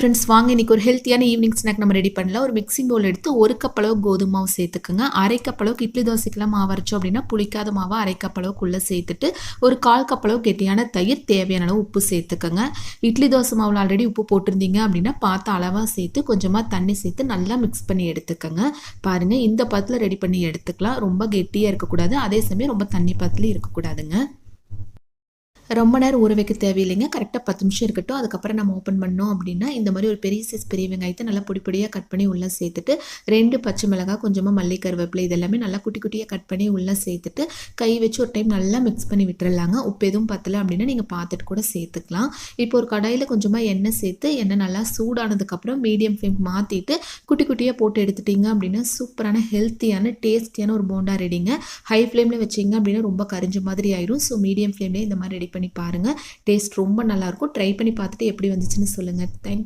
Friends வாங்க இன்றைக்கி ஒரு ஹெல்த்தியான ஈவினிங் ஸ்நாக் நம்ம ரெடி பண்ணலாம். ஒரு மிக்சிங் பவுல் எடுத்து ஒரு கப்பளவு கோதுமை மாவு சேர்த்துக்குங்க. அரை கப்பளவுக்கு இட்லி தோசைக்கெல்லாம் மாவு அரைச்சோம் அப்படின்னா புளிக்காத மாவை அரை கப்பளவுக்குள்ளே சேர்த்துட்டு ஒரு கால் கப்பளவு கெட்டியான தயிர் தேவையான அளவு உப்பு சேர்த்துக்கோங்க. இட்லி தோசை மாவில் ஆல்ரெடி உப்பு போட்டிருந்தீங்க அப்படின்னா பார்த்து அளவாக சேர்த்து கொஞ்சமாக தண்ணி சேர்த்து நல்லா மிக்ஸ் பண்ணி எடுத்துக்கோங்க. பாருங்கள் இந்த பதத்தில் ரெடி பண்ணி எடுத்துக்கலாம். ரொம்ப கெட்டியாக இருக்கக்கூடாது. அதே சமயம் ரொம்ப தண்ணி பதத்துலையும் இருக்கக்கூடாதுங்க. ரொம்ப நேரம் ஊற வைக்க தேவையில்லைங்க. கரெக்டாக பத்து நிமிஷம் இருக்கட்டும். அதுக்கப்புறம் நம்ம ஓப்பன் பண்ணோம் அப்படின்னா இந்த மாதிரி ஒரு பெரிய சைஸ் பெரிய வெங்காயத்தை நல்லா பொடி பொடியாக கட் பண்ணி உள்ளே சேர்த்துட்டு ரெண்டு பச்சை மிளகாய் கொஞ்சமாக மல்லி கருவேப்பிலை இதெல்லாமே நல்லா குட்டி குட்டியாக கட் பண்ணி உள்ளே சேர்த்துட்டு கை வச்சு ஒரு டைம் நல்லா மிக்ஸ் பண்ணி விட்டுறலாங்க. உப்பு எதுவும் பத்தலை அப்படின்னா நீங்கள் பார்த்துட்டு கூட சேர்த்துக்கலாம். இப்போ ஒரு கடாயில் கொஞ்சமாக எண்ணெய் சேர்த்து எண்ணெய் நல்லா சூடானதுக்கப்புறம் மீடியம் ஃப்ளேம் மாற்றிட்டு குட்டி குட்டியாக போட்டு எடுத்துட்டிங்க அப்படின்னா சூப்பரான ஹெல்த்தியான டேஸ்டியான ஒரு போண்டா ரெடிங்க ஹை ஃப்ளேமில் வச்சிங்க அப்படின்னா ரொம்ப கரிஞ்ச மாதிரி ஆயிரும். ஸோ மீடியம் ஃப்ளேம்லேயே இந்த மாதிரி ரெடி பண்ணி பண்ணி பாருங்கள் டேஸ்ட் ரொம்ப நல்லாயிருக்கும் ட்ரை பண்ணி பார்த்துட்டு எப்படி வந்துச்சுன்னு சொல்லுங்கள் தேங்க்